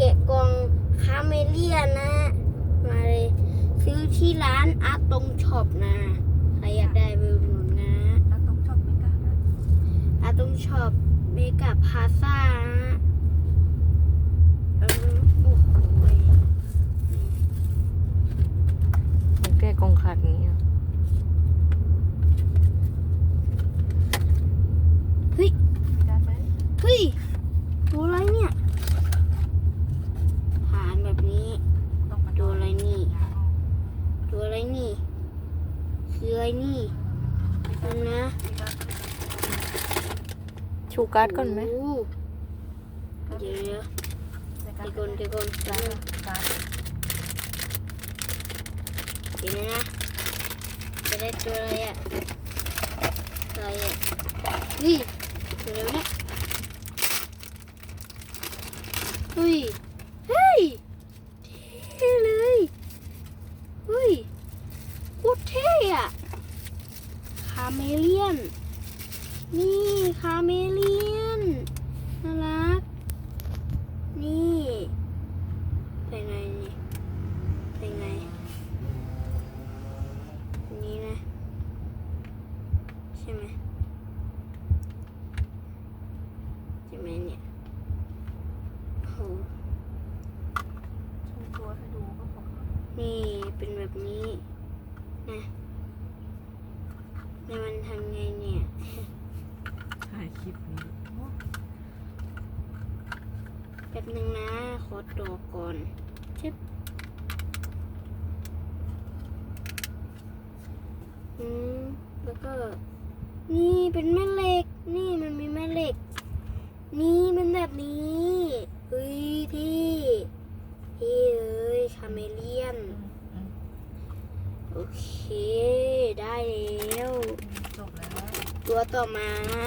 แกะกล่องคาเมเลียนนะ มาเลย ซื้อที่ร้านอาตงช็อปนะ ใครอยากได้ไปอุดหนุนนะแล้วตรงช็อปไม่กล้านะอาตงช็อปเมกาพาซ่านะเออโอ้โหมันแก้กองขาดอย่างเงี้ย เฮ้ย กล้าไหม เฮ้ยตัวอะไรเนี่ยผ่านแบบนี้ ต้องมา ดูอะไรนี่ ยาออก ตัวอะไรนี่ คืออะไรนี่นั่นนะไม่กล้าชูการ์ดก่อนไหมโอ้เดี๋ยวเดี๋ยวไม่กล้าเดี๋ยวก่อนเดี๋ยวก่อนกล้าการเดี๋ยวนะจะได้ตัวอะไรอะอะไรอะนี่ตัวอะไรวะเนี่ยเฮ้ยเฮ้ยเท่เลยเฮ้ยโคตรเท่อะคา เมเลียน นี่คาเมเลียน น่ารัก นี่เป็นไงนี่เป็นไง นี่นะ ใช่ไหมใช่ไหมเนี่ยโอ้โหชูตัวให้ดูก็พอนี่เป็นแบบนี้นะ แล้วมันทำไงเนี่ยถ่ายคลิปนี้แป๊บนึงนะขอตัวก่อนชึบอืมแล้วก็ นี่เป็นแม่เหล็ก นี่มันมีแม่เหล็ก นี่เป็นแบบนี้เฮ้ยที่ที่เอ้ยคาเมเลียน โอเค ได้แล้ว จบแล้ว ตัวต่อมาฮะ